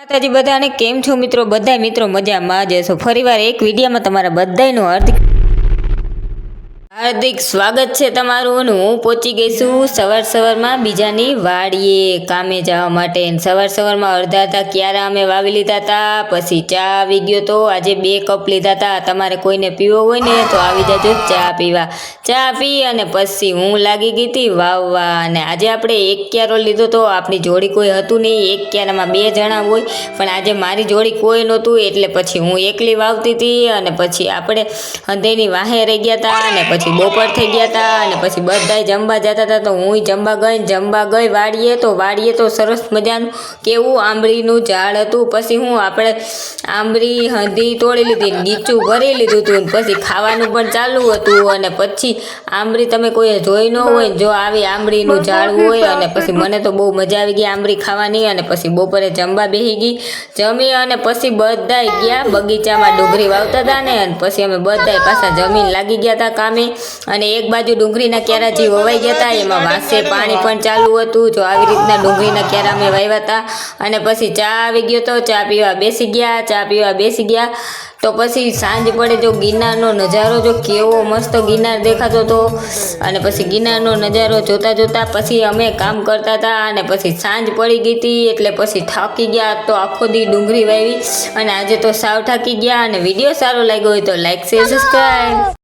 માતાજી, બધાને કેમ છો મિત્રો? બધા મિત્રો મજામાં જ હશો. ફરીવાર એક વિડીયોમાં તમારા બધાનું હાર્દિક હાર્દિક સ્વાગત છે તમારું અને હું પહોંચી ગઈ છું સવાર સવારમાં બીજાની વાડીએ. કામે જવા માટે સવાર સવારમાં અડધા હતા ક્યારે અમે વાવી લીધા હતા પછી ચા આવી ગયો તો આજે બે કપ લીધા હતા તમારે કોઈને પીવો હોય ને તો આવી જાજો ચા પીવા. ચા પી અને પછી હું લાગી ગઈ હતી વાવવા. અને આજે આપણે એક ક્યારો લીધો તો આપણી જોડી કોઈ હતું નહીં, એક ક્યારામાં બે જણા હોય. પણ આજે મારી જોડી કોઈ નહોતું એટલે પછી હું એકલી વાવતી હતી અને પછી આપણે હંધેની વાહે રહી ગયા હતા અને પછી બપોર થઈ ગયા હતા અને પછી બધા જમવા જતા હતા તો હું જમવા ગઈ જમવા ગઈ વાડીએ તો વાડીએ તો સરસ મજાનું કેવું આંબળીનું ઝાડ હતું. પછી હું આપણે આંબળી હંધી તોડી લીધી નીચું ભરી લીધું હતું પછી ખાવાનું પણ ચાલુ હતું અને પછી આંબળી તમે કોઈ જોઈ ન હોય ને જો આવી આંબળીનું ઝાડ હોય અને પછી મને તો બહુ મજા આવી ગઈ આંબળી ખાવાની અને પછી બપોરે જમવા બેસી ગઈ. જમી અને પછી બધા ગયા બગીચામાં ડુંગળી વાવતા હતા ને અને પછી અમે બધા પાછા જમીન લાગી ગયા હતા કામે. અને એક બાજુ ડુંગળીના ક્યારા જે વવાઈ ગયા હતા, એમાં વાંસે પાણી પણ ચાલુ હતું. જો આવી રીતના ડુંગળીના ક્યારા અમે વાવ્યા હતા અને પછી ચા આવી ગયો તો ચા પીવા બેસી ગયા, ચા પીવા બેસી ગયા. તો પછી સાંજ પડે જો ગિરનારનો નજારો જો કેવો મસ્ત ગિરનાર દેખાતો હતો. અને પછી ગિરનારનો નજારો જોતા જોતા પછી અમે કામ કરતા હતા અને પછી સાંજ પડી ગઈ હતી એટલે પછી થાકી ગયા. તો આખો દી ડુંગળી વાવી અને આજે તો સાવ થાકી ગયા અને વીડિયો સારો લાગ્યો હોય તો લાઈક, શેર, સબસ્ક્રાઈબ.